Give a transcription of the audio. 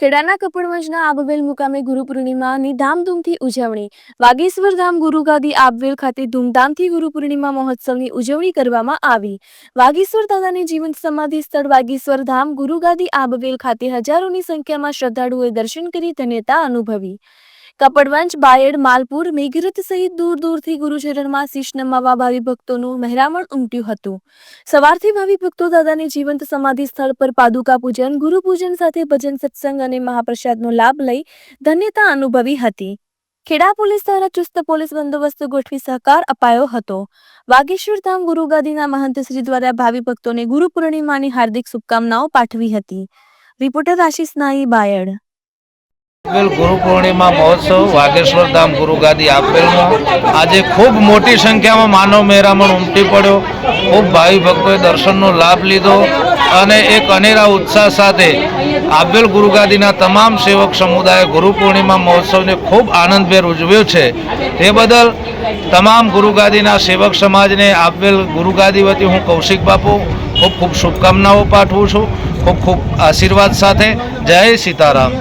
ખેડાના કપડવંજના આબવેલ મુકામે ગુરુ પૂર્ણિમાની ધામધૂમથી ઉજવણી. વાગેશ્વર ધામ ગુરુગાદી આબવેલ ખાતે ધૂમધામથી ગુરુ પૂર્ણિમા મહોત્સવની ઉજવણી કરવામાં આવી. વાગેશ્વર દાદાની જીવન સમાધિ સ્થળ વાગેશ્વર ધામ ગુરુગાદી આબવેલ ખાતે હજારોની સંખ્યામાં શ્રદ્ધાળુઓએ દર્શન કરી ધન્યતા અનુભવી. કપડવંજ, બાયડ, માલપુર મેઘરથ સહિત દૂર દૂરથી ગુરુચરણમાં શીશ નમાવા ભાવિ ભક્તોનું મહેરામણ ઉમટ્યું હતું. સવારથી ભાવિ ભક્તો દાદાની જીવંત સમાધિ સ્થળ પર પાદુકા પૂજન, ગુરુ પૂજન સાથે ભજન સત્સંગ અને મહાપ્રસાદનો લાભ લઈ ધન્યતા અનુભવી હતી. ખેડા પોલીસ દ્વારા ચુસ્ત પોલીસ બંદોબસ્ત ગોઠવી સહકાર અપાયો હતો. વાગેશ્વર ધામ ગુરુગાદીના મહંત શ્રી દ્વારા ભાવિ ભક્તોને ગુરુ પૂર્ણિમાની હાર્દિક શુભકામનાઓ પાઠવી હતી. રિપોર્ટર આશિષ નાઈ, બાયડ. આપેલ ગુરુ પૂર્ણિમા મહોત્સવ વાગેશ્વર ધામ ગુરુગાદી આપેલમાં. આજે ખૂબ મોટી સંખ્યામાં માનવ મહેરામણ ઉમટી પડ્યો. ખૂબ ભાવિ ભક્તોએ દર્શનનો લાભ લીધો અને એક અનેરા ઉત્સાહ સાથે આપેલ ગુરુગાદીના તમામ સેવક સમુદાયે ગુરુ પૂર્ણિમા મહોત્સવને ખૂબ આનંદભેર ઉજવ્યો છે. તે બદલ તમામ ગુરુગાદીના સેવક સમાજને આપેલ ગુરુગાદી વતી હું કૌશિક બાપુ ખૂબ ખૂબ શુભકામનાઓ પાઠવું છું. ખૂબ ખૂબ આશીર્વાદ સાથે. જય સીતારામ.